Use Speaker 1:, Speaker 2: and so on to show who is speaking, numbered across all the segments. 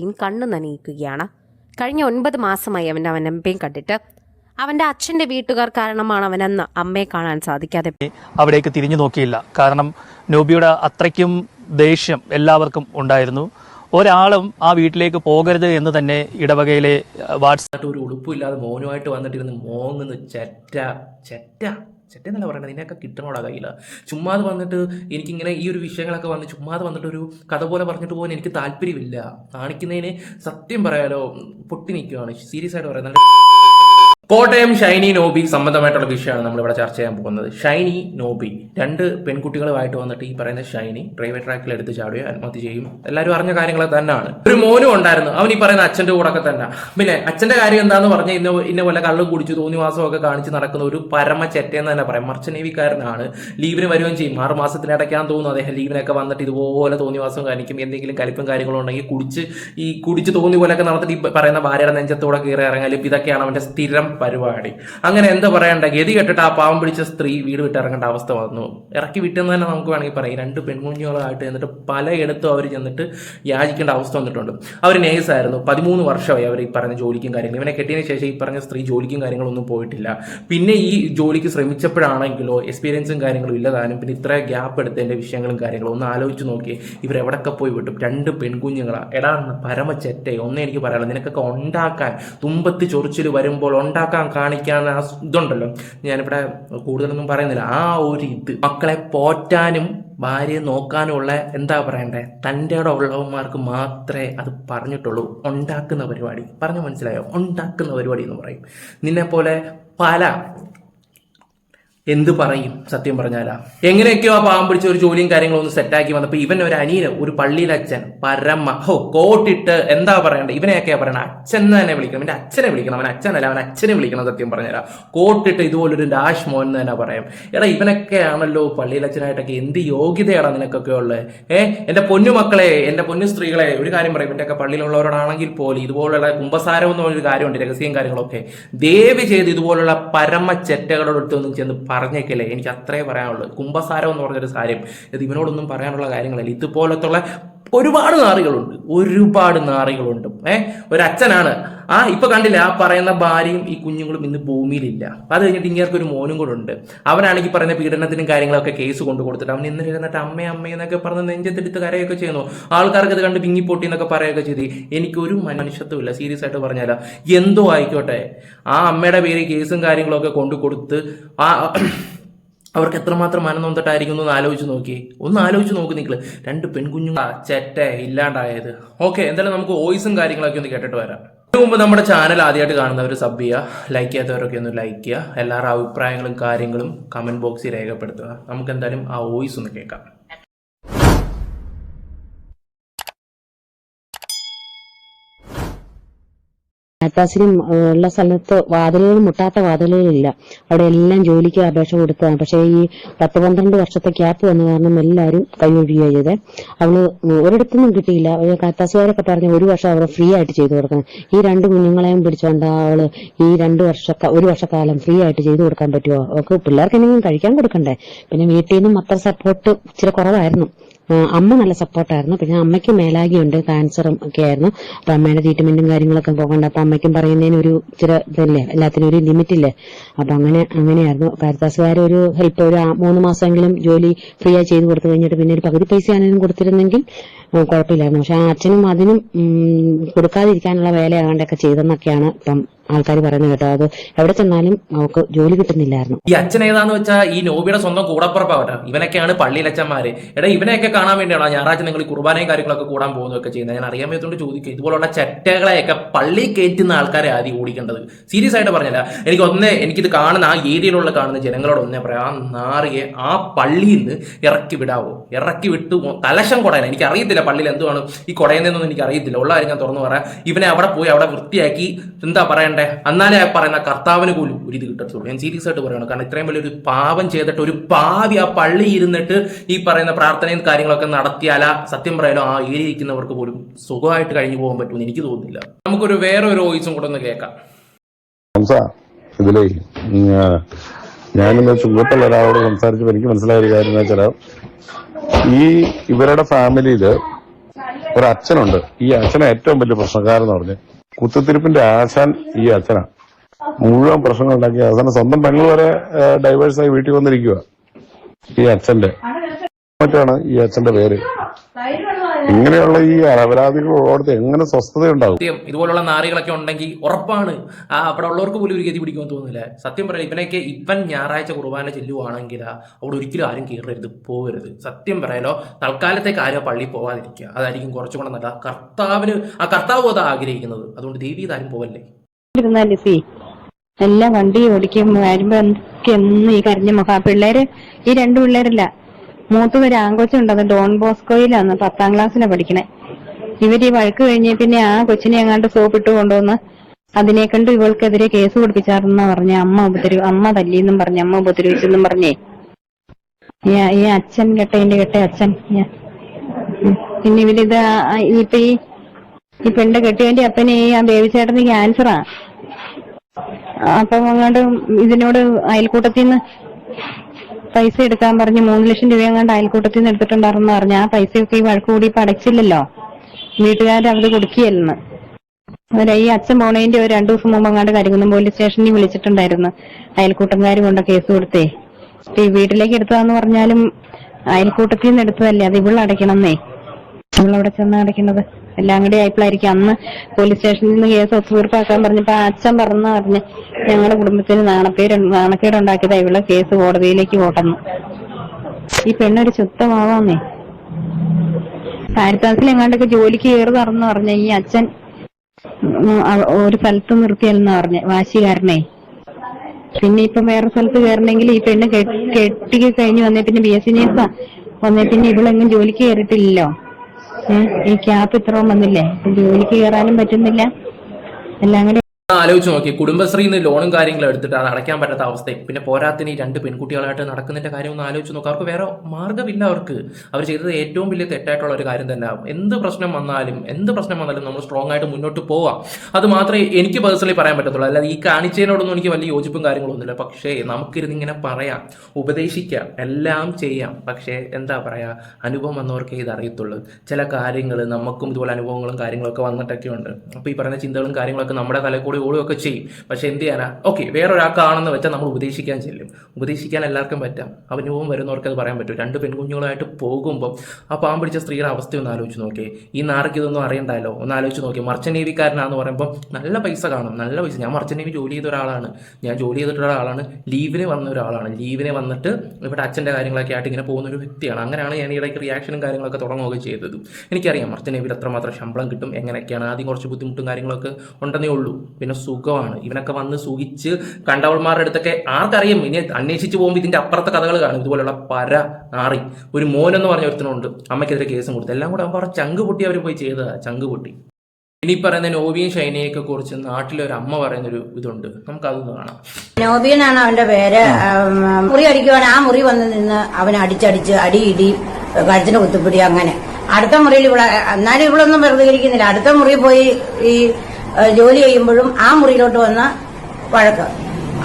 Speaker 1: കണ്ണു നനയിക്കുകയാണ്. കഴിഞ്ഞ ഒൻപത് മാസമായി അവൻ അവൻ അമ്മയും കണ്ടിട്ട്. അവന്റെ അച്ഛന്റെ വീട്ടുകാർ കാരണമാണ് അവനെന്ന് അമ്മയെ കാണാൻ സാധിക്കാതെ
Speaker 2: അവിടേക്ക് തിരിഞ്ഞു നോക്കിയില്ല. കാരണം നോബിയുടെ അത്രയ്ക്കും ദേഷ്യം എല്ലാവർക്കും ഉണ്ടായിരുന്നു. ഒരാളും ആ വീട്ടിലേക്ക് പോകരുത് എന്ന് തന്നെ ഇടവകയിലെ
Speaker 3: വാട്സാപ്പ് ഒരു ഉടുപ്പില്ലാതെ മോനുമായിട്ട് വന്നിട്ടിരുന്ന് മോങ്ങുന്നു. ചെറ്റ ചെറ്റ. ചെറ്റ എന്നല്ല പറയണത് ഇതിനൊക്കെ കിട്ടണോടാ കയ്യിൽ ചുമ്മാതെ വന്നിട്ട് എനിക്കിങ്ങനെ ഈ ഒരു വിഷയങ്ങളൊക്കെ വന്ന് ചുമ്മാതെ വന്നിട്ട് ഒരു കഥ പോലെ പറഞ്ഞിട്ട് പോകാൻ എനിക്ക് താല്പര്യമില്ല. കാണിക്കുന്നതിന് സത്യം പറയാലോ പൊട്ടി നിൽക്കുകയാണ് സീരിയസ് ആയിട്ട് പറയുന്നത് കോട്ടയം ഷൈനി നോബി സംബന്ധമായിട്ടുള്ള വിഷയമാണ് നമ്മളിവിടെ ചർച്ച ചെയ്യാൻ പോകുന്നത്. ഷൈനി നോബി രണ്ട് പെൺകുട്ടികളുമായിട്ട് വന്നിട്ട് ഈ പറയുന്ന ഷൈനി പ്രൈവറ്റ് ട്രാക്കിൽ എടുത്ത് ചാടുകയോ ആത്മഹത്യ ചെയ്യും. എല്ലാവരും അറിഞ്ഞ കാര്യങ്ങൾ തന്നെയാണ്. ഒരു മോനും ഉണ്ടായിരുന്നു. അവൻ ഈ പറയുന്ന അച്ഛന്റെ കൂടെ ഒക്കെ തന്നെ. പിന്നെ അച്ഛന്റെ കാര്യം എന്താന്ന് പറഞ്ഞാൽ ഇന്ന ഇന്ന പോലെ കള്ള് കുടിച്ച് തോന്നി തോന്നിവാസമൊക്കെ കാണിച്ച് നടക്കുന്ന ഒരു പരമ ചെറ്റയെന്ന് തന്നെ പറയാം. മർച്ചനേവിക്കാരനാണ് ലീവിന് വരികയും ചെയ്യും. ആറ് മാസത്തിനിടയ്ക്കാന്ന് തോന്നുന്നു അദ്ദേഹം ലീവിനൊക്കെ വന്നിട്ട് ഇതുപോലെ തോന്നിവാസം കാണിക്കും. എന്തെങ്കിലും കലിപ്പും കാര്യങ്ങളും ഉണ്ടെങ്കിൽ കുടിച്ച് ഈ കുടിച്ച് തോന്നി പോലെയൊക്കെ നടന്നിട്ട് ഈ പറയുന്ന ഭാര്യയുടെ നെഞ്ചത്തോടെ കയറി ഇറങ്ങലും. ഇതൊക്കെയാണ് അവന്റെ സ്ഥിരം പരിപാടി. അങ്ങനെ എന്താ പറയണ്ട? ഗതി കെട്ടിട്ട് ആ പാവം പിടിച്ച സ്ത്രീ വീട് വിട്ട് ഇറങ്ങേണ്ട അവസ്ഥ വന്നു. ഇറക്കി വിട്ടെന്ന് തന്നെ നമുക്ക് വേണമെങ്കിൽ പറയാം. രണ്ട് പെൺകുഞ്ഞുങ്ങളായിട്ട് എന്നിട്ട് പലയിടത്തും അവർ ചെന്നിട്ട് യാചിക്കേണ്ട അവസ്ഥ വന്നിട്ടുണ്ട്. അവർ നേഴ്സായിരുന്നു. പതിമൂന്ന് വർഷമായി അവർ ഈ പറഞ്ഞ ജോലിക്കും കാര്യങ്ങളും. ഇവനെ കെട്ടിയതിന് ശേഷം ഈ പറഞ്ഞ സ്ത്രീ ജോലിക്കും കാര്യങ്ങളൊന്നും പോയിട്ടില്ല. പിന്നെ ഈ ജോലിക്ക് ശ്രമിച്ചപ്പോഴാണെങ്കിലോ എക്സ്പീരിയൻസും കാര്യങ്ങളും ഇല്ലതാനും പിന്നെ ഇത്ര ഗ്യാപ്പ് എടുത്തതിന്റെ വിഷയങ്ങളും കാര്യങ്ങളും ഒന്ന് ആലോചിച്ച് നോക്കി ഇവരെവിടൊക്കെ പോയി വിട്ടും? രണ്ട് പെൺകുഞ്ഞുങ്ങളാണ് എടാ പരമ ചെറ്റേ ഒന്നേ എനിക്ക് പറയാനുള്ളൂ. നിനക്കൊക്കെ ഉണ്ടാക്കാൻ തുമ്പത്ത് ചൊറിച്ചിൽ വരുമ്പോൾ ഉണ്ടാക്കാൻ കാണിക്കാൻ ആ ഇതുണ്ടല്ലോ. ഞാനിവിടെ കൂടുതലൊന്നും പറയുന്നില്ല. ആ ഒരു ഇത്. മക്കളെ പോറ്റാനും ഭാര്യയെ നോക്കാനുമുള്ള എന്താ പറയണ്ടേ? തന്റെ ഉള്ളവന്മാർക്ക് മാത്രമേ അത് പറഞ്ഞിട്ടുള്ളൂ. ഉണ്ടാക്കുന്ന പരിപാടി. പറഞ്ഞു മനസ്സിലായോ? ഉണ്ടാക്കുന്ന പരിപാടി എന്ന് പറയും. നിന്നെപ്പോലെ പല എന്ത് പറയും? സത്യം പറഞ്ഞാലാ. എങ്ങനെയൊക്കെയോ ആ പാവം പിടിച്ച ഒരു ജോലിയും കാര്യങ്ങളും ഒന്ന് സെറ്റാക്കി വന്നപ്പോ ഇവൻ ഒരു അനിയന് ഒരു പള്ളിയിലെ അച്ഛൻ പരമ. ഹോ കോട്ടിട്ട് എന്താ പറയണ്ടേ? ഇവനെയൊക്കെയാ പറയണ അച്ഛൻ തന്നെ വിളിക്കണം. എന്റെ അച്ഛനെ വിളിക്കണം. അവൻ അച്ഛനല്ല അവൻ അച്ഛനെ വിളിക്കണം സത്യം പറഞ്ഞാലാ. കോട്ടിട്ട് ഇതുപോലൊരു ഡാഷ് മോൻ തന്നെ പറയാം. എടാ ഇവനൊക്കെയാണല്ലോ പള്ളിയിലെ അച്ഛനായിട്ടൊക്കെ എന്ത് യോഗ്യതയാണ് നിനക്കൊക്കെ ഉള്ളത് ഏ? എന്റെ പൊന്നു മക്കളെ എന്റെ പൊന്നു സ്ത്രീകളെ ഒരു കാര്യം പറയും. ഇവന്റെയൊക്കെ പള്ളിയിലുള്ളവരോടാണെങ്കിൽ പോലും ഇതുപോലുള്ള കുംഭസാരം എന്ന് പറഞ്ഞൊരു കാര്യമുണ്ട് രഹസ്യം കാര്യങ്ങളൊക്കെ. ദയവ് ചെയ്ത് ഇതുപോലുള്ള പരമ ചെറ്റകളോടൊത്തൊന്നും ചെന്ന് പറഞ്ഞേക്കല്ലേ? എനിക്ക് അത്രേ പറയാനുള്ളൂ. കുംഭസാരം എന്ന് പറഞ്ഞൊരു കാര്യം ഇത് ഇവനോടൊന്നും പറയാനുള്ള കാര്യങ്ങളല്ല. ഇതുപോലത്തുള്ള ഒരുപാട് നാറികളുണ്ട്. ഒരുപാട് നാറികളുണ്ട്. ഏ? ഒരു അച്ഛനാണ് ആ ഇപ്പൊ കണ്ടില്ല ആ പറയുന്ന ഭാര്യയും ഈ കുഞ്ഞുങ്ങളും ഇന്ന് ഭൂമിയിലില്ല. അത് കഴിഞ്ഞിട്ട് ഇങ്ങേർക്ക് ഒരു മോനും കൂടെ ഉണ്ട്. അവനാണെങ്കിൽ പറയുന്ന പീഡനത്തിനും കാര്യങ്ങളൊക്കെ കേസ് കൊണ്ടു കൊടുത്തിട്ട് അവൻ ഇന്ന് ഇരുന്നിട്ട് അമ്മ അമ്മ എന്നൊക്കെ പറഞ്ഞ് നെഞ്ചത്തെടുത്ത് കരയൊക്കെ ചെയ്യുന്നു. ആൾക്കാർക്ക് ഇത് കണ്ട് പിങ്ങിപ്പൊട്ടി എന്നൊക്കെ പറയുകയൊക്കെ ചെയ്ത്. എനിക്കൊരു മനുഷ്യത്വം ഇല്ല. സീരിയസ് ആയിട്ട് പറഞ്ഞാല. എന്തോ ആയിക്കോട്ടെ. ആ അമ്മയുടെ പേര് കേസും കാര്യങ്ങളൊക്കെ കൊണ്ടു കൊടുത്ത് ആ അവർക്ക് എത്രമാത്രം മനനൊന്നിട്ടായിരിക്കും എന്ന് ആലോചിച്ച് നോക്കി. ഒന്ന് ആലോചിച്ച് നോക്ക് നിങ്ങൾ രണ്ട് പെൺകുഞ്ഞു ചെറ്റ ഇല്ലാണ്ടായത്. ഓക്കെ എന്തായാലും നമുക്ക് വോയിസും കാര്യങ്ങളൊക്കെ ഒന്ന് കേട്ടിട്ട് വരാം. മുമ്പ് നമ്മുടെ ചാനൽ ആദ്യമായിട്ട് കാണുന്നവർ സബ് ചെയ്യുക ലൈക്ക് ചെയ്യാത്തവരൊക്കെ ഒന്ന് ലൈക്ക് ചെയ്യുക. എല്ലാവരുടെ അഭിപ്രായങ്ങളും കാര്യങ്ങളും കമന്റ് ബോക്സിൽ രേഖപ്പെടുത്തുക. നമുക്ക് എന്തായാലും ആ വോയിസ് ഒന്ന് കേൾക്കാം.
Speaker 4: ആറ്റാസിലും ഉള്ള സ്ഥലത്ത് വാതിലുകൾ മുട്ടാത്ത വാതിലുകളില്ല അവിടെ എല്ലാം ജോലിക്ക് അപേക്ഷ കൊടുത്തതാണ്. പക്ഷേ ഈ പത്ത് പന്ത്രണ്ട് വർഷത്തെ ക്യാപ്പ് വന്ന കാരണം എല്ലാവരും കൈയൊഴിയുക ചെയ്തത് അവൾ ഒരിടത്തുനിന്നും കിട്ടിയില്ല. കത്താസുകാരൊക്കെ പറഞ്ഞ ഒരു വർഷം അവരെ ഫ്രീ ആയിട്ട് ചെയ്തു കൊടുക്കണം. ഈ രണ്ട് കുഞ്ഞുങ്ങളെയും പിടിച്ചോണ്ട അവൾ ഈ രണ്ട് വർഷ ഒരു വർഷക്കാലം ഫ്രീ ആയിട്ട് ചെയ്തു കൊടുക്കാൻ പറ്റുമോ അവർക്ക് പിള്ളേർക്ക് എന്തെങ്കിലും കഴിക്കാൻ കൊടുക്കണ്ടേ? പിന്നെ വീട്ടിൽ നിന്നും അത്ര സപ്പോർട്ട് ഇച്ചിരി കുറവായിരുന്നു. അമ്മ നല്ല സപ്പോർട്ടായിരുന്നു. പിന്നെ അമ്മയ്ക്ക് മേലാകിയുണ്ട് ക്യാൻസറും ഒക്കെ ആയിരുന്നു. അപ്പൊ അമ്മയുടെ ട്രീറ്റ്മെന്റും കാര്യങ്ങളൊക്കെ പോകണ്ട. അപ്പൊ അമ്മയ്ക്കും പറയുന്നതിന് ഒരു ഇച്ചിരി ഇതല്ലേ എല്ലാത്തിനും ഒരു ലിമിറ്റ് ഇല്ലേ? അപ്പൊ അങ്ങനെ അങ്ങനെയായിരുന്നു. കാരിത്താസുകാർ ഒരു ഹെൽപ്പ് ഒരു മൂന്ന് മാസമെങ്കിലും ജോലി ഫ്രീ ആയി ചെയ്ത് കൊടുത്തു കഴിഞ്ഞിട്ട് പിന്നെ ഒരു പകുതി പൈസ ആണെങ്കിലും കൊടുത്തിരുന്നെങ്കിൽ കുഴപ്പമില്ലായിരുന്നു. പക്ഷെ ആ അച്ഛനും അതിനും കൊടുക്കാതിരിക്കാനുള്ള വേലയാകണ്ടൊക്കെ ചെയ്തെന്നൊക്കെയാണ് ഇപ്പം ആൾക്കാർ പറയുന്നത് കേട്ടോ. അത് എവിടെ ചെന്നാലും അവർക്ക് ജോലി കിട്ടുന്നില്ലായിരുന്നു.
Speaker 3: ഈ അച്ഛൻ ഏതാന്ന് വെച്ചാൽ ഈ നോബിയുടെ സ്വന്തം കൂടപ്പുറപ്പാവട്ടെ. ഇവനൊക്കെയാണ് പള്ളിയിലച്ഛന്മാര് എടാ ഇവനെയൊക്കെ കാണാൻ വേണ്ടിയാണോ ഞായറാഴ്ച നിങ്ങൾ ഈ കുർബാനയും കാര്യങ്ങളൊക്കെ കൂടാൻ പോകുന്നതൊക്കെ ചെയ്യുന്നത്? ഞാൻ അറിയാൻ പറ്റുകൊണ്ട് ചോദിക്കുക ഇതുപോലുള്ള ചെറ്റകളെയൊക്കെ പള്ളി കയറ്റുന്ന ആൾക്കാരെ ആദ്യം ഓടിക്കേണ്ടത്. സീരിയസ് ആയിട്ട് പറഞ്ഞല്ല. എനിക്ക് ഒന്നേ എനിക്കിത് കാണുന്ന ആ ഏരിയയിലുള്ള കാണുന്ന ജനങ്ങളോട് ഒന്നേ പറയാം. ആ നാറിയെ ആ പള്ളിയിൽ നിന്ന് ഇറക്കി വിടാവോ? ഇറക്കി വിട്ടു തലശം കൊടയന എനിക്ക് അറിയത്തില്ല പള്ളിയിൽ എന്തുവാണ് ഈ കൊടയുന്നതെന്നൊന്നും എനിക്ക് അറിയത്തില്ല ഉള്ള കാര്യം ഞാൻ തുറന്നു പറയാം. ഇവനെ അവിടെ പോയി അവിടെ വൃത്തിയാക്കി എന്താ പറയണ്ടേ? എന്നാലേ ആ പറയുന്ന കർത്താവിന് പോലും ഒരു ഇത് കിട്ടത്തുള്ളൂ. ഞാൻ സീരിയസ് ആയിട്ട് പറയണം കാരണം ഇത്രയും വലിയൊരു പാപം ചെയ്തിട്ട് ഒരു പാവി ആ പള്ളി ഇരുന്നിട്ട് ഈ പറയുന്ന പ്രാർത്ഥനയും കാര്യങ്ങളൊക്കെ നടത്തിയാല സത്യം പറയാലോ ആ ഏരി ഇരിക്കുന്നവർക്ക് പോലും സുഖമായിട്ട് കഴിഞ്ഞു പോകാൻ പറ്റുമെന്ന് എനിക്ക് തോന്നുന്നില്ല. നമുക്കൊരു വേറെ ഒരു വോയിസും കൂടെ ഒന്ന് കേൾക്കാം.
Speaker 5: ഇതിലേ ഞാനിന്ന് ചുങ്കത്തുള്ള ഒരാളോട് സംസാരിച്ചപ്പോൾ എനിക്ക് മനസ്സിലായ ഒരു കാര്യം എന്ന് വെച്ചാൽ ഈ ഇവരുടെ ഫാമിലിയിൽ ഒരു അച്ഛനുണ്ട്. ഈ അച്ഛനെ ഏറ്റവും വലിയ പ്രശ്നക്കാരെന്ന് പറഞ്ഞ് കുത്തിത്തിരിപ്പിന്റെ ആശാൻ ഈ അച്ഛനാ. മുഴുവൻ പ്രശ്നങ്ങൾ ഉണ്ടാക്കി. അവസാനം സ്വന്തം പെങ്ങൾ വരെ ഡൈവേഴ്സ് ആയി വീട്ടിൽ വന്നിരിക്കുക ഈ അച്ഛന്റെ. മറ്റാണ് ഈ അച്ഛന്റെ പേര്. ഇങ്ങനെയുള്ള ഈ അപരാധികൾ ഉള്ളടത്ത് എങ്ങനെ സ്വസ്ഥത ഉണ്ടാവും
Speaker 3: സത്യം ഇതുപോലുള്ള നാറികളൊക്കെ ഉണ്ടെങ്കിൽ ഉറപ്പാണ്. ആ അവിടെ ഉള്ളവർക്ക് പോലും ഒരു ഗതി പിടിക്കുമെന്ന് തോന്നുന്നില്ല. സത്യം പറയാം ഇവനൊക്കെ ഇവൻ ഞായറാഴ്ച കുർബാന ചെല്ലുവാണെങ്കിൽ അവിടെ ഒരിക്കലും ആരും കയറരുത് പോകരുത് സത്യം പറയാലോ തൽക്കാലത്തേക്ക് ആരും പള്ളി പോവാതിരിക്കുക. അതായിരിക്കും കുറച്ചും കൂടെ നല്ല കർത്താവിന് ആ കർത്താവ് അതാ ആഗ്രഹിക്കുന്നത്. അതുകൊണ്ട് ദേവി ഇതാരും പോവല്ലേ?
Speaker 6: എല്ലാം വണ്ടി ഓടിക്കും വരുമ്പോ എന്തൊക്കെ എന്നും ഈ കരഞ്ഞ മുഖ പിള്ളേര് ഈ രണ്ടു പിള്ളേരല്ല മൂത്തത് ഒരു ആങ്കൊച്ചുണ്ട് അത് ഡോൺ ബോസ്കോയിലാണ് പത്താം ക്ലാസ്സിലാണ് പഠിക്കണേ. ഇവർ ഈ വഴക്ക് കഴിഞ്ഞ പിന്നെ ആ കൊച്ചിനെ എങ്ങാണ്ട് സോപ്പിട്ട് കൊണ്ടുവന്ന് അതിനെ കണ്ട് ഇവൾക്കെതിരെ കേസ് കൊടുപ്പിച്ചാർന്ന പറഞ്ഞ അമ്മ ഉപദ്രവി അമ്മ തല്ലിയെന്നും പറഞ്ഞ അമ്മ ഉപദ്രവിച്ചെന്നും പറഞ്ഞേ. ഈ അച്ഛൻ കെട്ടതിന്റെ കെട്ട അച്ഛൻ. പിന്നെ ഇവരിത് ഇപ്പൊ ഈ ഈ പെണ്ണ് കെട്ടിയവന്റെ അപ്പനെ ഈ ആ ബേബിച്ചേട്ടന് ക്യാൻസറാ. അപ്പം അങ്ങോട്ട് ഇതിനോട് അയൽക്കൂട്ടത്തിൽ നിന്ന് പൈസ എടുക്കാൻ പറഞ്ഞ് മൂന്ന് ലക്ഷം രൂപ എങ്ങാണ്ട് അയൽക്കൂട്ടത്തിൽ നിന്ന് എടുത്തിട്ടുണ്ടായിരുന്നു പറഞ്ഞു ആ പൈസയൊക്കെ ഈ വഴക്ക് കൂടി ഇപ്പൊ അടച്ചില്ലല്ലോ? വീട്ടുകാർ അവർ കൊടുക്കുകയല്ലെന്ന് അന്നേരം ഈ അച്ഛൻ പോണേന്റെ ഒരു രണ്ടു ദിവസം മുമ്പ് അങ്ങാണ്ട് പോലീസ് സ്റ്റേഷനിൽ വിളിച്ചിട്ടുണ്ടായിരുന്നു അയൽക്കൂട്ടംകാർ കൊണ്ട് കേസ് കൊടുത്തേ. ഈ വീട്ടിലേക്ക് എടുത്തതാന്ന് പറഞ്ഞാലും അയൽക്കൂട്ടത്തിൽ നിന്ന് എടുത്തതല്ലേ? അത് ഇവൾ അടയ്ക്കണമെന്നേ നമ്മളവിടെ ചെന്ന് അടയ്ക്കുന്നത് എല്ലാം കൂടി ആയപ്പോഴായിരിക്കും അന്ന് പോലീസ് സ്റ്റേഷനിൽ നിന്ന് കേസ് ഒത്തുതീർപ്പാക്കാൻ പറഞ്ഞപ്പോ അച്ഛൻ പറഞ്ഞു പറഞ്ഞ് ഞങ്ങളുടെ കുടുംബത്തിന് നാണക്കേട് ഉണ്ടാക്കിയതാ ഇവിടെ കേസ് കോടതിയിലേക്ക് പോട്ടെന്ന് ഈ പെണ്ണൊരു ശുദ്ധമാവാന്നേ പാരിത്താസിൽ എങ്ങാണ്ടൊക്കെ ജോലിക്ക് കയറി പറഞ്ഞ ഈ അച്ഛൻ ഒരു സ്ഥലത്ത് നിർത്തിയല്ലെന്ന് പറഞ്ഞ വാശികാരനെ പിന്നെ ഇപ്പൊ വേറെ സ്ഥലത്ത് കയറണമെങ്കിൽ ഈ പെണ്ണ് കെട്ടി കഴിഞ്ഞ് വന്നേ പിന്നെ ബി എസ് സി നേഴ്സാ വന്നേ പിന്നെ ഇവളെങ്ങും ജോലിക്ക് കയറിയിട്ടില്ലല്ലോ. ഈ ക്യാപ്പ് ഇത്രയും വന്നില്ലേ? ജോലിക്ക് കയറാനും പറ്റുന്നില്ല. എല്ലാം കൂടി
Speaker 3: ആലോചിച്ച് നോക്കി. കുടുംബശ്രീയിൽ നിന്ന് ലോണും കാര്യങ്ങളും എടുത്തിട്ട് അത് അടയ്ക്കാൻ പറ്റാത്ത അവസ്ഥയും പിന്നെ പോരാത്തിന് ഈ രണ്ട് പെൺകുട്ടികളായിട്ട് നടക്കുന്നതിന്റെ കാര്യം ഒന്ന് ആലോചിച്ച് നോക്കുക അവർക്ക് വേറെ മാർഗമില്ല അവർക്ക്. അവർ ചെയ്തത് ഏറ്റവും വലിയ തെറ്റായിട്ടുള്ള ഒരു കാര്യം തന്നെ. എന്ത് പ്രശ്നം വന്നാലും എന്ത് പ്രശ്നം വന്നാലും നമ്മൾ സ്ട്രോങ് ആയിട്ട് മുന്നോട്ട് പോവാം. അത് മാത്രമേ എനിക്ക് പേഴ്സണലി പറയാൻ പറ്റത്തുള്ളൂ. അല്ലാതെ ഈ കാണിച്ചതിനോടൊന്നും എനിക്ക് വലിയ യോജിപ്പും കാര്യങ്ങളൊന്നുമില്ല പക്ഷേ നമുക്കിരുന്ന് ഇങ്ങനെ പറയാം ഉപദേശിക്കാം എല്ലാം ചെയ്യാം. പക്ഷേ എന്താ പറയാ? അനുഭവം വന്നവർക്കേ ഇത് അറിയത്തുള്ളൂ ചില കാര്യങ്ങൾ നമുക്കും ഇതുപോലെ അനുഭവങ്ങളും കാര്യങ്ങളൊക്കെ വന്നിട്ടൊക്കെ ഉണ്ട് അപ്പോൾ ഈ പറയുന്ന ചിന്തകളും കാര്യങ്ങളൊക്കെ നമ്മുടെ തലയിൽ കൂടി ഓടുകയൊക്കെ ചെയ്യും. പക്ഷെ എന്ത് ചെയ്യാനാ? ഓക്കെ വേറൊരാൾക്കാണെന്ന് വെച്ചാൽ നമ്മൾ ഉപദേശിക്കാൻ ചെല്ലും. ഉപദേശിക്കാൻ എല്ലാവർക്കും പറ്റാം. അനുഭവം വരുന്നവർക്ക് അത് പറയാൻ പറ്റും. രണ്ട് പെൺകുഞ്ഞുങ്ങളായിട്ട് പോകുമ്പോൾ ആ പാമ്പ് പിടിച്ച സ്ത്രീയുടെ അവസ്ഥ ഒന്ന് ആലോചിച്ച് നോക്കിയേ. ഈ നാർക്ക് ഇതൊന്നും അറിയണ്ടല്ലോ ഒന്ന് ആലോചിച്ച് നോക്കി മർച്ചൻ നേവിക്കാരനാന്ന് പറയുമ്പോൾ നല്ല പൈസ കാണും. നല്ല പൈസ. ഞാൻ മർച്ചൻ നേവി ജോലി ചെയ്ത ഒരാളാണ്. ഞാൻ ജോലി ചെയ്തിട്ടുള്ള ആളാണ് ലീവിന് വന്ന ഒരാളാണ്. ലീവിന് വന്നിട്ട് ഇവിടെ അച്ഛന്റെ കാര്യങ്ങളൊക്കെ ആയിട്ട് ഇങ്ങനെ പോകുന്ന ഒരു വ്യക്തിയാണ്. അങ്ങനെയാണ് ഞാൻ ഇടയ്ക്ക് റിയാക്ഷനും കാര്യങ്ങളൊക്കെ തുടങ്ങുകയൊക്കെ ചെയ്തത്. എനിക്കറിയാം മർച്ചൻ നേവിയിൽ എത്രമാത്രം ശമ്പളം കിട്ടും. എങ്ങനെയൊക്കെയാണ്? ആദ്യം കുറച്ച് ബുദ്ധിമുട്ടും കാര്യങ്ങളൊക്കെ ഉണ്ടെന്നേ ഉള്ളൂ. പിന്നെ സുഖമാണ്. ഇവനൊക്കെ വന്ന് സുഖിച്ച് കണ്ടവൾമാരുടെ അടുത്തൊക്കെ ആർക്കറിയാം? ഇനി അന്വേഷിച്ച് പോകുമ്പോൾ ഇതിന്റെ അപ്പുറത്തെ കഥകൾ കാണും. ഇതുപോലുള്ള പര നാറി. ഒരു മോനെന്ന് പറഞ്ഞ ഒരുത്തനുണ്ട്. അമ്മയ്ക്കെതിരെ കേസും കൊടുത്തു. എല്ലാം കൂടെ അവർ ചങ്ക് പൊട്ടി അവർ പോയി ചെയ്തതാ. ചങ്ക് പൊട്ടി. ഇനി പറയുന്ന നോബിയും ഷൈനയൊക്കെ കുറിച്ച് നാട്ടിലെ ഒരു അമ്മ പറയുന്നൊരു ഇതുണ്ട്. നമുക്കതൊന്ന് കാണാം.
Speaker 7: നോബിയനാണ് അവന്റെ പേര്. മുറി അടിക്കുവാൻ ആ മുറി വന്ന് നിന്ന് അവൻ അടിച്ചടിച്ച് അടി ഇടി കഴുത്തിന് കുത്തിപ്പിടി അങ്ങനെ. അടുത്ത മുറിയിൽ ഇവിടെ എന്നാലും ഇവളൊന്നും പ്രതികരിക്കുന്നില്ല അടുത്ത മുറി പോയി ഈ ജോലി ചെയ്യുമ്പോഴും ആ മുറിയിലോട്ട് വന്ന വഴക്ക്.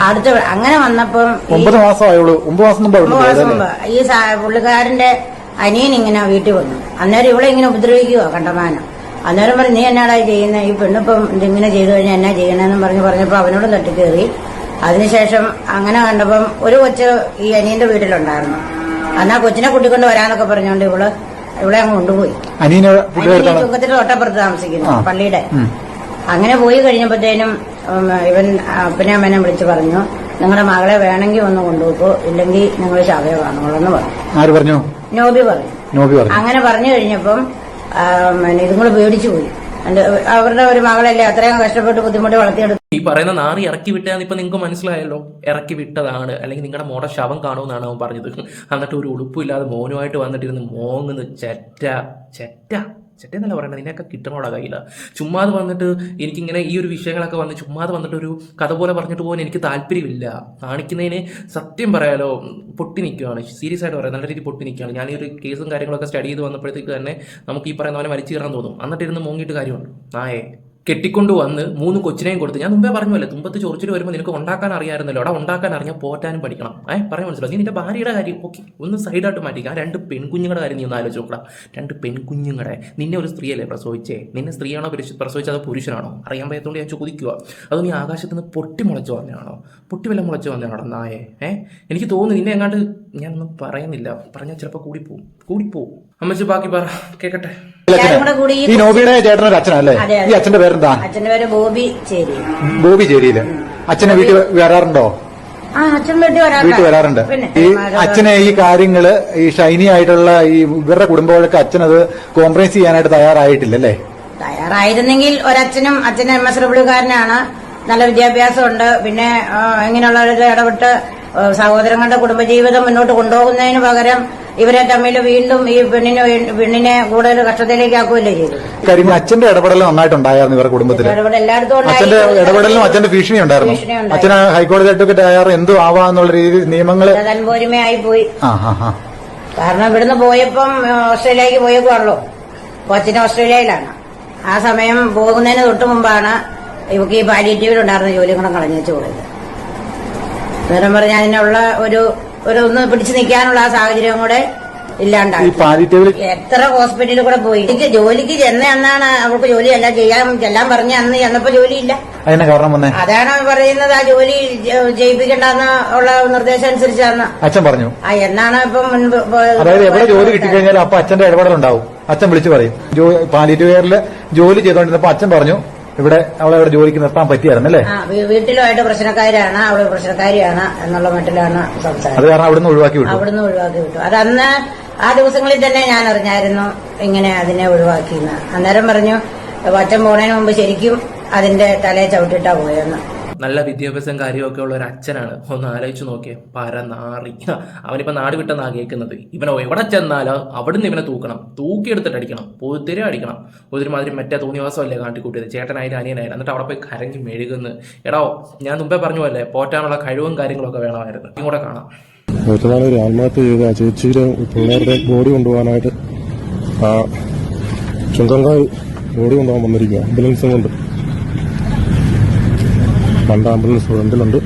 Speaker 7: അടുത്ത അങ്ങനെ വന്നപ്പം
Speaker 8: ഒമ്പത് മാസമായുള്ളൂ. ഒമ്പത് മാസം മുമ്പ്
Speaker 7: ഈ പുള്ളിക്കാരന്റെ അനിയൻ ഇങ്ങനെ വീട്ടിൽ വന്നു. അന്നേരം ഇവളെ ഇങ്ങനെ ഉപദ്രവിക്കുക കണ്ടമാനം. അന്നേരം പറഞ്ഞു നീ എന്നാടാ ചെയ്യുന്നത് ഈ പെണ്ണിപ്പം ഇതിങ്ങനെ ചെയ്തു കഴിഞ്ഞാൽ എന്നാ ചെയ്യണമെന്നും പറഞ്ഞ് പറഞ്ഞപ്പോൾ അവനോട് തട്ടിക്കേറി. അതിനുശേഷം അങ്ങനെ കണ്ടപ്പം ഒരു കൊച്ച് ഈ അനിയന്റെ വീട്ടിലുണ്ടായിരുന്നു. അന്നാ കൊച്ചിനെ കൂട്ടിക്കൊണ്ട് വരാന്നൊക്കെ പറഞ്ഞുകൊണ്ട് ഇവൾ ഇവിടെ അങ്ങ് കൊണ്ടുപോയി. ചുങ്കത്തിന്റെ തൊട്ടപ്പുറത്ത് താമസിക്കുന്നു പള്ളിയുടെ. അങ്ങനെ പോയി കഴിഞ്ഞപ്പോഴത്തേനും ഇവൻ അപ്പനെ അമ്മനെ വിളിച്ച് പറഞ്ഞു നിങ്ങളുടെ മകളെ വേണമെങ്കിൽ ഒന്ന് കൊണ്ടുപോക്കോ ഇല്ലെങ്കിൽ നിങ്ങൾ ശവയെ കാണുള്ളൂ പറഞ്ഞു.
Speaker 8: ആര് പറഞ്ഞു?
Speaker 7: നോബി പറഞ്ഞു.
Speaker 8: നോബി പറഞ്ഞു.
Speaker 7: അങ്ങനെ പറഞ്ഞു കഴിഞ്ഞപ്പം ആ, പിന്നെ ഇതുങ്ങൾ പേടിച്ചു പോയി. അവരുടെ ഒരു മകളല്ലേ അത്രയും കഷ്ടപ്പെട്ട് ബുദ്ധിമുട്ട് വളർത്തിയെടുത്തു
Speaker 3: ഈ പറയുന്ന നാറി ഇറക്കി വിട്ടാന്ന് ഇപ്പൊ നിങ്ങൾക്ക് മനസ്സിലായല്ലോ? ഇറക്കി വിട്ടതാണ്. അല്ലെങ്കിൽ നിങ്ങളുടെ മോടെ ശവം കാണുമെന്നാണ് അവൻ പറഞ്ഞത്. എന്നിട്ട് ഒരു ഉടുപ്പില്ലാതെ മോനുമായിട്ട് വന്നിട്ടിരുന്ന് മോങ്ങുന്നു. ചെറ്റ ചെറ്റ. ചെറ്റ എന്നല്ല പറയണത് നിന്നെയൊക്കെ കിട്ടണോടാ കയ്യിൽ ചുമ്മാതെ വന്നിട്ട് എനിക്കിങ്ങനെ ഈ ഒരു വിഷയങ്ങളൊക്കെ വന്ന് ചുമ്മാതെ വന്നിട്ട് ഒരു കഥ പോലെ പറഞ്ഞിട്ട് പോകാൻ എനിക്ക് താല്പര്യമില്ല. കാണിക്കുന്നതിന് സത്യം പറയാലോ പൊട്ടി നിൽക്കുകയാണ് സീരിയസ് ആയിട്ട് പറയാം. നല്ല രീതിയിൽ പൊട്ടി നിൽക്കുകയാണ്. ഞാൻ ഈ ഒരു കേസും കാര്യങ്ങളൊക്കെ സ്റ്റഡി ചെയ്ത് വന്നപ്പോഴത്തേക്ക് തന്നെ നമുക്ക് ഈ പറയുന്ന പോലെ വലിച്ചു കയറാൻ തോന്നും. എന്നിട്ടിരുന്ന് മൂങ്ങിയിട്ട് കാര്യമുണ്ട്. നായേ. കെട്ടിക്കൊണ്ട് വന്ന് മൂന്ന് കൊച്ചിനെയും കൊടുത്ത് ഞാൻ മുമ്പേ പറഞ്ഞല്ലേ തുമ്പത്ത് ചൊറിച്ചിൽ വരുമ്പോൾ നിനക്ക് ഉണ്ടാക്കാൻ അറിയാമായിരുന്നല്ലോ അവിടെ ഉണ്ടാക്കാൻ അറിഞ്ഞാൽ പോറ്റാനും പഠിക്കണം. ഏ പറയാൻ മനസ്സിലാവും നീ നിന്റെ ഭാര്യയുടെ കാര്യം ഓക്കെ ഒന്ന് സൈഡായിട്ട് മാറ്റിക്കാം. രണ്ട് പെൺകുഞ്ഞുങ്ങളുടെ കാര്യം നീ ഒന്ന് ആലോചിച്ച് നോക്കണം രണ്ട് പെൺകുഞ്ഞുങ്ങളെ നിന്നെ ഒരു സ്ത്രീയല്ലേ പ്രസവിച്ചേ? നിന്നെ സ്ത്രീയാണോ പ്രസവിച്ചത് പുരുഷനാണോ? അറിയാൻ പറ്റത്തോണ്ട് ഞാൻ ചോദിക്കുക അത് നീ ആകാശത്ത് നിന്ന് പൊട്ടി മുളച്ചു വന്നതാണോ? പൊട്ടി വല്ല മുളച്ചു വന്നതാണോ നായെ? ഏ എനിക്ക് തോന്നുന്നു നിന്നെ എങ്ങാണ്ട് ഞാനൊന്നും പറയുന്നില്ല. പറഞ്ഞാൽ ചിലപ്പോൾ കൂടിപ്പോവും. കൂടിപ്പോവും. അമ്മച്ചി ബാക്കി പറ.
Speaker 7: കൂടി ഈ
Speaker 8: ഈ നോബിയുടെ ചേട്ടനൊരു അച്ഛനല്ലേ. ഈ അച്ഛന്റെ പേരെന്താ?
Speaker 7: അച്ഛന്റെ പേര് ബോബി ചേരി.
Speaker 8: ബോബി ചേരിയിൽ. അച്ഛനെ വീട്ടിൽ വരാറുണ്ടോ?
Speaker 7: വീട്ടിൽ വരാറുണ്ട്.
Speaker 8: ഈ അച്ഛനെ ഈ കാര്യങ്ങൾ ഈ ഷൈനി ആയിട്ടുള്ള ഈ ഇവരുടെ കുടുംബങ്ങളൊക്കെ അച്ഛനത് കോംപ്രമൈസ് ചെയ്യാനായിട്ട് തയ്യാറായിട്ടില്ലല്ലേ?
Speaker 7: തയ്യാറായിരുന്നെങ്കിൽ ഒരച്ഛനും അച്ഛൻ എം എസ് ഡബ്ല്യൂക്കാരനാണ് നല്ല വിദ്യാഭ്യാസമുണ്ട്. പിന്നെ ഇങ്ങനെയുള്ളവരുടെ ഇടപെട്ട് സഹോദരങ്ങളുടെ കുടുംബജീവിതം മുന്നോട്ട് കൊണ്ടുപോകുന്നതിന് പകരം ഇവരെ തമ്മിൽ വീണ്ടും ഈ പെണ്ണിനെ പെണ്ണിനെ കൂടുതൽ കഷ്ടത്തിലേക്ക് ആക്കുകയല്ലേ ചെയ്തു
Speaker 8: അച്ഛന്റെ ഇടപെടൽ നന്നായിട്ടുണ്ടായിരുന്നു ഇവരുടെ
Speaker 7: കുടുംബത്തിൽ.
Speaker 8: അച്ഛന്റെ ഇടപെടലിനും അച്ഛന്റെ ഭീഷണി ഉണ്ടായിരുന്നു. അച്ഛന് ഹൈക്കോടതി അഡ്വക്കേറ്റ് ആയാർ എന്തും ആവാന്നുള്ള രീതിയിൽ
Speaker 7: നിയമങ്ങൾ ആയി പോയി കാരണം ഇവിടുന്ന് പോയപ്പം ഓസ്ട്രേലിയക്ക് പോയേക്കുള്ളൂ കൊച്ചിന് ഓസ്ട്രേലിയയിലാണ്. ആ സമയം പോകുന്നതിന് തൊട്ട് മുമ്പാണ് ഇവക്ക് ഈ പാലിയേറ്റീവിലുണ്ടായിരുന്ന ജോലി കൂടെ കളഞ്ഞു വെച്ച് പോയത്. അന്നേരം പറഞ്ഞ അതിനുള്ള ഒരു ഒരു ഒന്ന് പിടിച്ചു നിൽക്കാനുള്ള ആ സാഹചര്യം കൂടെ ഇല്ലാണ്ടായി. എത്ര ഹോസ്പിറ്റലിൽ കൂടെ പോയി? എനിക്ക് ജോലിക്ക് ചെന്ന അന്നാണ് അവൾക്ക് ജോലി എല്ലാം ചെയ്യാൻ എല്ലാം പറഞ്ഞ അന്ന് ചെന്നപ്പോ ജോലിയില്ല.
Speaker 8: അതിനെ കാരണം വന്നേ?
Speaker 7: അതാണ് പറയുന്നത്. ആ ജോലി ചെയ്യിപ്പിക്കണ്ടെന്ന് ഉള്ള നിർദ്ദേശം അനുസരിച്ചാണ്.
Speaker 8: അച്ഛൻ പറഞ്ഞു.
Speaker 7: ആ എന്നാണ് ഇപ്പം മുൻപ്
Speaker 8: അതായത് എവിടെ ജോലി കിട്ടിക്കഴിഞ്ഞാൽ അപ്പൊ അച്ഛന്റെ ഇടപെടലുണ്ടാവും. അച്ഛൻ വിളിച്ചു പറയും. പാലിറ്റീവ് കെയറിൽ ജോലി ചെയ്തോണ്ടിരുന്നപ്പോ അച്ഛൻ പറഞ്ഞു ഇവിടെ അവളെ ഇവിടെ ജോലിക്ക് നിർത്താൻ പറ്റിയായിരുന്നു അല്ലേ
Speaker 7: ആ വീ- വീട്ടിലുമായിട്ട് പ്രശ്നക്കാരാണ് അവൾ പ്രശ്നക്കാരിയാണ് എന്നുള്ള മട്ടിലാണ് സംസാരം.
Speaker 8: അത് കാരണം അവിടുന്ന് ഒഴിവാക്കി വിട്ടു.
Speaker 7: അവിടുന്ന് ഒഴിവാക്കി വിട്ടു. അത് അന്ന് ആ ദിവസങ്ങളിൽ തന്നെ ഞാൻ അറിഞ്ഞായിരുന്നു ഇങ്ങനെ അതിനെ ഒഴിവാക്കിയെന്ന് അന്നേരം പറഞ്ഞു വറ്റം പോണതിന് മുമ്പ് ശരിക്കും അതിന്റെ തലയെ ചവിട്ടിട്ടാ പോയെന്ന്.
Speaker 3: നല്ല വിദ്യാഭ്യാസം കാര്യമൊക്കെ ഉള്ള ഒരു അച്ഛനാണ്. ഒന്ന് ആലോചിച്ച് നോക്കിയേ. പരനാറി അവനിപ്പോ നാട് വിട്ടെന്നാ കേൾക്കുന്നത്. ഇവനോ എവിടെ ചെന്നാലോ അവിടുന്ന് ഇവനെ തൂക്കണം. തൂക്കിയെടുത്തിട്ട് അടിക്കണം. പൂത്തിരി അടിക്കണം. ഒരുമാതിരി മറ്റേ തോന്നിവാസമല്ലേ കാട്ടിക്കൂട്ടിയത്? ചേട്ടനായാലും അനിയനായാലും. എന്നിട്ട് അവിടെ പോയി കരഞ്ഞ് മെഴുകുന്നു. എടോ ഞാൻ മുമ്പേ പറഞ്ഞു അല്ലേ പോറ്റാനുള്ള കഴിവും കാര്യങ്ങളൊക്കെ വേണമായിരുന്നു. കൂടെ കാണാം.
Speaker 9: ഒരു ആത്മഹത്യ ചെയ്ത ചേച്ചിയുടെ പിള്ളേരുടെ ബോഡി കൊണ്ടുപോകാനായിട്ട് ആ ചുങ്കങ്കായ് ബോഡി കൊണ്ടുപോകാൻ വന്നിരിക്കുക ആംബുലൻസും കൊണ്ട് രണ്ട് ആംബുലൻസ് ഫ്രണ്ടിലുണ്ട്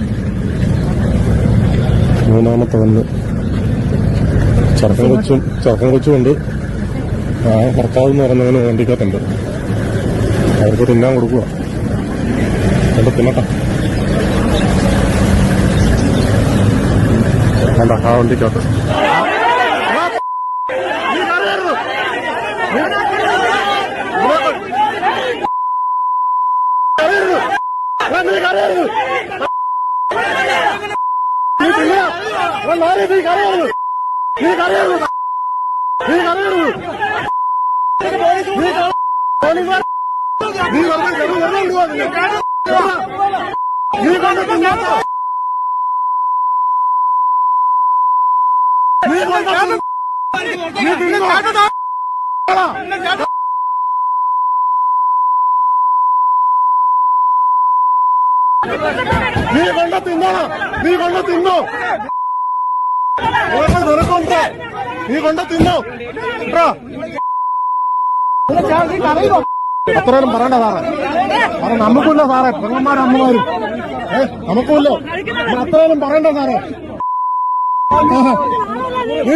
Speaker 9: മൂന്നാമത്തെ വന്ന് ചെറുക്കൻ കൊച്ചും ചെറുക്കൻ കൊച്ചുമുണ്ട്. ആ ഭർത്താവ് എന്ന് പറഞ്ഞവന് വേണ്ടിക്കാത്തുണ്ട് അവർക്ക് തിന്നാൻ കൊടുക്കുക. കണ്ട് തിന്നട്ടെ. വേണ്ട ആ വണ്ടിക്കകത്ത് നീ കൊണ്ട തിന്നോളാ നീ കൊണ്ട തിന്നോ നിനക്ക് നിനക്കുണ്ട് നീ കൊണ്ട തിന്നോ കേട്ടോ? അത്രയും പറയണ്ട സാറേ? സാറേ നമുക്കില്ല സാറേ. പെങ്ങന്മാരും അമ്മമാരും. ഏ നമുക്കില്ല അത്രയും പറയണ്ട സാറേ. നീ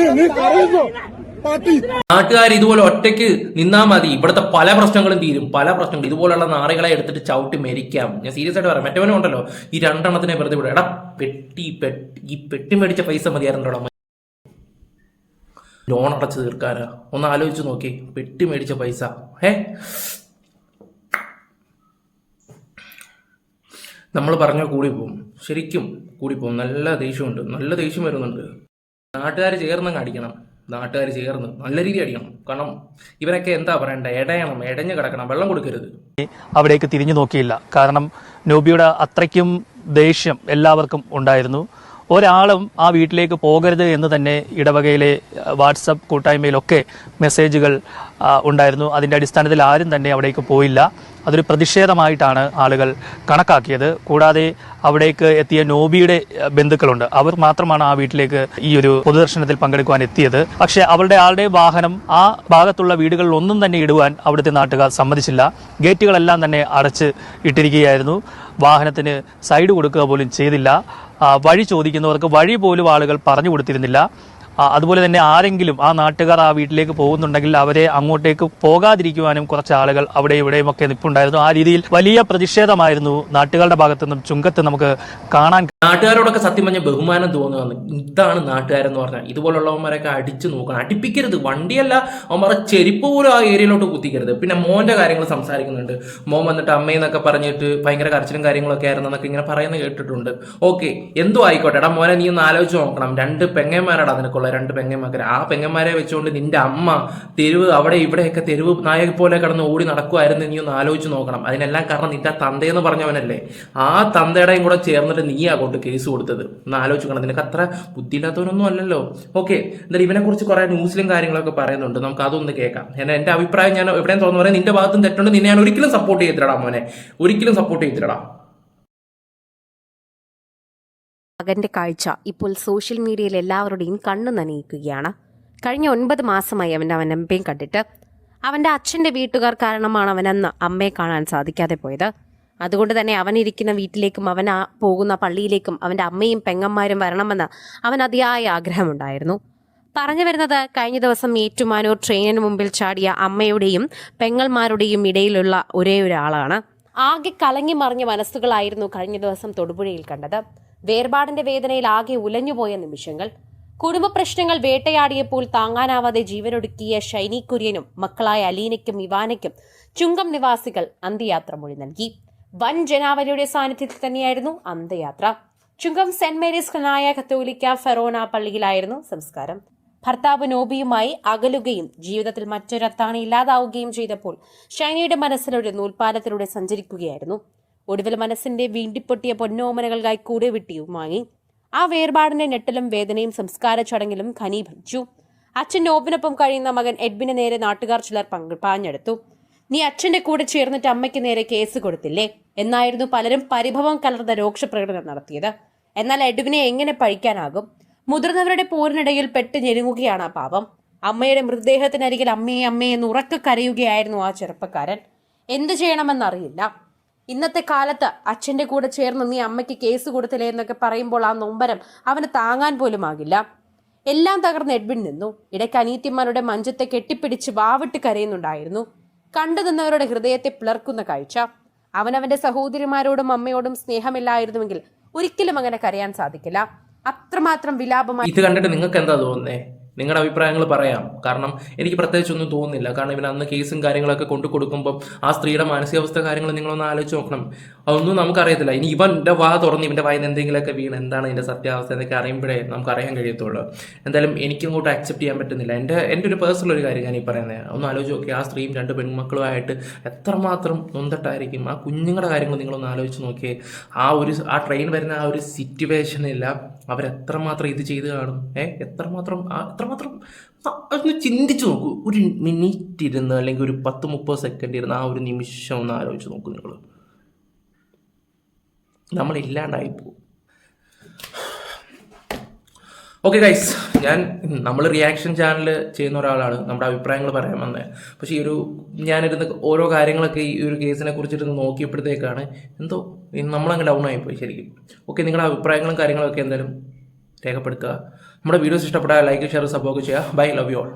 Speaker 3: നാട്ടുകാർ ഇതുപോലെ ഒറ്റയ്ക്ക് നിന്നാ മതി. ഇവിടുത്തെ പല പ്രശ്നങ്ങളും തീരും. പല പ്രശ്നങ്ങളും. ഇതുപോലുള്ള നാറികളെ എടുത്തിട്ട് ചവിട്ടി മരിക്കാം. ഞാൻ സീരിയസ് ആയിട്ട് പറയാം. മറ്റവനും ഉണ്ടല്ലോ. ഈ രണ്ടെണ്ണത്തിനെ വെറുതെ വിടും. എടാ പെട്ടി പെട്ടി ഈ പെട്ടി മേടിച്ച പൈസ മതിയായിരുന്നോടാ ലോൺ അടച്ചു തീർക്കാനാ. ഒന്ന് ആലോചിച്ച് നോക്കി. പെട്ടി മേടിച്ച പൈസ. ഏ നമ്മൾ പറഞ്ഞാൽ കൂടിപ്പോവും ശരിക്കും കൂടിപ്പോവും നല്ല ദേഷ്യമുണ്ട്. നല്ല ദേഷ്യം വരുന്നുണ്ട്. നാട്ടുകാർ ചേർന്ന് അടിക്കണം. നാട്ടുകാർ ചേർന്ന് നല്ല രീതി അടിക്കണം. കാരണം ഇവരൊക്കെ എന്താ പറയണ്ടേ? എടയണം. എടഞ്ഞു കിടക്കണം. വെള്ളം കൊടുക്കരുത്.
Speaker 2: അവിടേക്ക് തിരിഞ്ഞു നോക്കിയില്ല. കാരണം നോബിയുടെ അത്രയ്ക്കും ദേഷ്യം എല്ലാവർക്കും ഉണ്ടായിരുന്നു. ഒരാളും ആ വീട്ടിലേക്ക് പോകരുത് എന്ന് തന്നെ ഇടവകയിലെ വാട്സപ്പ് കൂട്ടായ്മയിലൊക്കെ മെസ്സേജുകൾ ഉണ്ടായിരുന്നു. അതിന്റെ അടിസ്ഥാനത്തിൽ ആരും തന്നെ അവിടേക്ക് പോയില്ല. അതൊരു പ്രതിഷേധമായിട്ടാണ് ആളുകൾ കണക്കാക്കിയത്. കൂടാതെ അവിടേക്ക് എത്തിയ നോബിയുടെ ബന്ധുക്കളുണ്ട്. അവർ മാത്രമാണ് ആ വീട്ടിലേക്ക് ഈ ഒരു പൊതുദർശനത്തിൽ പങ്കെടുക്കുവാൻ എത്തിയത്. പക്ഷേ അവരുടെ ആളുടെ വാഹനം ആ ഭാഗത്തുള്ള വീടുകളിൽ ഒന്നും തന്നെ ഇടുവാൻ അവിടുത്തെ നാട്ടുകാർ സമ്മതിച്ചില്ല. ഗേറ്റുകളെല്ലാം തന്നെ അടച്ച് ഇട്ടിരിക്കുകയായിരുന്നു. വാഹനത്തിന് സൈഡ് കൊടുക്കുക പോലും ചെയ്തില്ല. വഴി ചോദിക്കുന്നവർക്ക് വഴി പോലും ആളുകൾ പറഞ്ഞു കൊടുത്തിരുന്നില്ല. അതുപോലെ തന്നെ ആരെങ്കിലും ആ നാട്ടുകാർ ആ വീട്ടിലേക്ക് പോകുന്നുണ്ടെങ്കിൽ അവരെ അങ്ങോട്ടേക്ക് പോകാതിരിക്കുവാനും കുറച്ച് ആളുകൾ അവിടെ ഇവിടെയും ഒക്കെ നിൽപ്പുണ്ടായിരുന്നു ആ രീതിയിൽ വലിയ പ്രതിഷേധമായിരുന്നു നാട്ടുകാരുടെ ഭാഗത്തു നിന്നും ചുങ്കത്ത് നമുക്ക് കാണാൻ
Speaker 3: നാട്ടുകാരോടൊക്കെ സത്യം പറഞ്ഞ ബഹുമാനം തോന്നുന്നു ഇതാണ് നാട്ടുകാരെന്ന് പറഞ്ഞാൽ. ഇതുപോലുള്ളവന്മാരൊക്കെ അടിച്ചു നോക്കണം. അടിപ്പിക്കരുത്. വണ്ടിയല്ല അവന്മാരെ ചെരുപ്പ് പോലും ആ ഏരിയയിലോട്ട് കുത്തിക്കരുത്. പിന്നെ മോന്റെ കാര്യങ്ങൾ സംസാരിക്കുന്നുണ്ട്. മോൻ വന്നിട്ട് അമ്മയെന്നൊക്കെ പറഞ്ഞിട്ട് ഭയങ്കര കരച്ചിലും കാര്യങ്ങളൊക്കെ ആയിരുന്നു എന്നൊക്കെ ഇങ്ങനെ പറയുന്നത് കേട്ടിട്ടുണ്ട്. ഓക്കെ എന്തോ ആയിക്കോട്ടെ. എടാ മോനെ നീ ഒന്ന് ആലോചിച്ച് നോക്കണം. രണ്ട് പെങ്ങന്മാരാടാ നിനക്കുള്ള രണ്ട് പെങ്ങന്മാർ ആ പെങ്ങന്മാരെ വെച്ചുകൊണ്ട് നിന്റെ അമ്മ തെരുവ് അവിടെ ഇവിടെയൊക്കെ തെരുവ് നായക പോലെ കടന്ന് ഓടി നടക്കുമായിരുന്നു നീ ഒന്ന് ആലോചിച്ച് നോക്കണം. അതിനെല്ലാം കാരണം നിന്റെ തന്തയെന്ന് പറഞ്ഞവനല്ലേ? ആ തന്തയുടെയും കൂടെ ചേർന്നിട്ട് നീ അങ്ങോട്ട് കേസ് കൊടുത്തത്. ഒന്ന് ആലോചിക്കണം നിനക്ക് അത്ര ബുദ്ധിയില്ലാത്തവനൊന്നും അല്ലല്ലോ. ഓക്കെ എന്തായാലും ഇവനെ കുറിച്ച് കുറെ ന്യൂസിലും കാര്യങ്ങളൊക്കെ പറയുന്നുണ്ട്. നമുക്ക് അതൊന്ന് കേൾക്കാം. ഞാൻ അഭിപ്രായം ഞാൻ എവിടെയും തോന്നുന്നു പറയാം. നിന്റെ ഭാഗത്തും തെറ്റുണ്ട്. നിന്നെ ഞാൻ ഒരിക്കലും സപ്പോർട്ട് ചെയ്തിടാം മോനെ. ഒരിക്കലും സപ്പോർട്ട് ചെയ്തിടാ
Speaker 1: മകന്റെ കാഴ്ച ഇപ്പോൾ സോഷ്യൽ മീഡിയയിൽ എല്ലാവരുടെയും കണ്ണു നനയിക്കുകയാണ്. കഴിഞ്ഞ ഒൻപത് മാസമായി അവന്റെ അവൻ അമ്മയും കണ്ടിട്ട് അവന്റെ അച്ഛന്റെ വീട്ടുകാർ കാരണമാണ് അവനന്ന് അമ്മയെ കാണാൻ സാധിക്കാതെ പോയത്. അതുകൊണ്ട് തന്നെ അവനിരിക്കുന്ന വീട്ടിലേക്കും അവൻ ആ പോകുന്ന പള്ളിയിലേക്കും അവന്റെ അമ്മയും പെങ്ങന്മാരും വരണമെന്ന് അവൻ അതിയായ ആഗ്രഹമുണ്ടായിരുന്നു. പറഞ്ഞു വരുന്നത് കഴിഞ്ഞ ദിവസം ഏറ്റുമാനൂർ ട്രെയിനിന് മുമ്പിൽ ചാടിയ അമ്മയുടെയും പെങ്ങന്മാരുടെയും ഇടയിലുള്ള ഒരേ ഒരാളാണ്. ആകെ കലങ്ങി മറിഞ്ഞ മനസ്സുകളായിരുന്നു കഴിഞ്ഞ ദിവസം തൊടുപുഴയിൽ കണ്ടത്. വേർപാടിന്റെ വേദനയിൽ ആകെ ഉലഞ്ഞുപോയ നിമിഷങ്ങൾ. കുടുംബ പ്രശ്നങ്ങൾ വേട്ടയാടിയപ്പോൾ താങ്ങാനാവാതെ ജീവനൊടുക്കിയ ഷൈനി കുര്യനും മക്കളായ അലീനയ്ക്കും ഇവാനയ്ക്കും ചുങ്കം നിവാസികൾ അന്ത്യയാത്ര മൊഴി നൽകി. വൻ ജനാവലിയുടെ സാന്നിധ്യത്തിൽ തന്നെയായിരുന്നു അന്ത്യയാത്ര. ചുങ്കം സെന്റ് മേരീസ് കനായ കത്തോലിക്ക ഫെറോന പള്ളിയിലായിരുന്നു സംസ്കാരം. ഭർത്താവ് നോബിയുമായി അകലുകയും ജീവിതത്തിൽ മറ്റൊരത്താണ് ഇല്ലാതാവുകയും ചെയ്തപ്പോൾ ഷൈനിയുടെ മനസ്സിലൊരു നൂൽപ്പാലത്തിലൂടെ സഞ്ചരിക്കുകയായിരുന്നു. ഒടുവിൽ മനസ്സിന്റെ വീണ്ടിപ്പൊട്ടിയ പൊന്നോമനകൾക്കായി കൂടെ വിട്ടിയും വാങ്ങി. ആ വേർപാടിന്റെ ഞെട്ടലും വേദനയും സംസ്കാര ചടങ്ങിലും ഖനീഭവിച്ചു. അച്ഛൻ നോബിനൊപ്പം കഴിയുന്ന മകൻ എഡ്വിന് നേരെ നാട്ടുകാർ ചിലർ പങ്ക് പാഞ്ഞെടുത്തു. നീ അച്ഛന്റെ കൂടെ ചേർന്നിട്ട് അമ്മയ്ക്ക് നേരെ കേസ് കൊടുത്തില്ലേ? എന്നായിരുന്നു പലരും പരിഭവം കലർന്ന രോക്ഷപ്രകടനം നടത്തിയത്. എന്നാൽ എഡ്വിനെ എങ്ങനെ പഴിക്കാനാകും? മുതിർന്നവരുടെ പോരിനിടയിൽ പെട്ട് ഞെരുങ്ങുകയാണ് ആ പാപം അമ്മയുടെ മൃതദേഹത്തിനരികിൽ അമ്മയെ അമ്മയെ എന്ന് ഉറക്കെ കരയുകയായിരുന്നു ആ ചെറുപ്പക്കാരൻ. എന്തു ചെയ്യണമെന്നറിയില്ല. ഇന്നത്തെ കാലത്ത് അച്ഛന്റെ കൂടെ ചേർന്ന് നീ അമ്മയ്ക്ക് കേസ് കൊടുത്തില്ലേ എന്നൊക്കെ പറയുമ്പോൾ ആ നൊമ്പരം അവന് താങ്ങാൻ പോലും ആകില്ല. എല്ലാം തകർന്ന് എഡ്വിൻ നിന്നു. ഇടയ്ക്ക് അനീത്തിമാരുടെ മഞ്ചത്തെ കെട്ടിപ്പിടിച്ച് വാവിട്ട് കരയുന്നുണ്ടായിരുന്നു. കണ്ടു നിന്നവരുടെ ഹൃദയത്തെ പിളർക്കുന്ന കാഴ്ച. അവനവന്റെ സഹോദരിമാരോടും അമ്മയോടും സ്നേഹമില്ലായിരുന്നുവെങ്കിൽ ഒരിക്കലും അങ്ങനെ കരയാൻ സാധിക്കില്ല. അത്രമാത്രം വിലാപമായി
Speaker 3: ഇത് കണ്ടിട്ട് നിങ്ങൾക്ക് എന്താ തോന്നുന്നേ? നിങ്ങളുടെ അഭിപ്രായങ്ങൾ പറയാം. കാരണം എനിക്ക് പ്രത്യേകിച്ച് ഒന്നും തോന്നുന്നില്ല. കാരണം ഇവൻ അന്ന് കേസും കാര്യങ്ങളൊക്കെ കൊണ്ടു കൊടുക്കുമ്പോൾ ആ സ്ത്രീയുടെ മാനസികാവസ്ഥ കാര്യങ്ങൾ നിങ്ങളൊന്ന് ആലോചിച്ച് നോക്കണം. അതൊന്നും നമുക്കറിയത്തില്ല. ഇനി ഇവന്റെ വാ തുറന്ന് ഇവന്റെ വായിൽ എന്തെങ്കിലുമൊക്കെ വീണ് എന്താണ് ഇതിന്റെ സത്യാവസ്ഥ എന്നൊക്കെ അറിയുമ്പോഴേ നമുക്ക് അറിയാൻ കഴിയത്തുള്ളൂ. എന്തായാലും എനിക്ക് ഇങ്ങോട്ട് അക്സെപ്റ്റ് ചെയ്യാൻ പറ്റുന്നില്ല. എന്റെ എന്റെ ഒരു പേഴ്സണൽ ഒരു കാര്യം ഞാൻ ഈ പറയുന്നത് ഒന്ന് ആലോചിച്ച് നോക്കി. ആ സ്ത്രീയും രണ്ട് പെൺമക്കളുമായിട്ട് എത്രമാത്രം നൊന്തട്ടായിരിക്കും ആ കുഞ്ഞുങ്ങളുടെ കാര്യങ്ങൾ നിങ്ങളൊന്ന് ആലോചിച്ച് നോക്കിയേ. ആ ഒരു ആ ട്രെയിൻ വരുന്ന ആ ഒരു സിറ്റുവേഷനില്ല അവരെത്രമാത്രം ഇത് ചെയ്ത് കാണും? ഏഹ് എത്രമാത്രം ആ ആ, ഒന്ന് ചിന്തിച്ച് നോക്കൂ. ഒരു മിനിറ്റ് ഇരുന്ന് അല്ലെങ്കിൽ ഒരു പത്ത് മുപ്പത് സെക്കൻഡ് ഇരുന്ന് ആ ഒരു നിമിഷം ഒന്ന് ആലോചിച്ച് നോക്കൂ നിങ്ങൾ നമ്മളില്ലാണ്ടായി പോകും. ഓക്കെ ഗൈസ് ഞാൻ നമ്മൾ റിയാക്ഷൻ ചാനൽ ചെയ്യുന്ന ഒരാളാണ്. നമ്മുടെ അഭിപ്രായങ്ങൾ പറയാൻ വന്നത് പക്ഷേ ഈ ഒരു ഞാനിരുന്ന് ഓരോ കാര്യങ്ങളൊക്കെ ഈ ഒരു കേസിനെ കുറിച്ചിട്ട് നോക്കിയപ്പോഴത്തേക്കാണ് എന്തോ നമ്മളങ്ങ് ഡൗൺ ആയിപ്പോയി ശരിക്കും. ഓക്കെ നിങ്ങളുടെ അഭിപ്രായങ്ങളും കാര്യങ്ങളൊക്കെ എന്തായാലും രേഖപ്പെടുത്തുക. നമ്മുടെ വീഡിയോസ് ഇഷ്ടപ്പെട്ടാൽ ലൈക്ക് ഷെയർ സപ്പോർട്ട് ചെയ്യുക. Bye love you all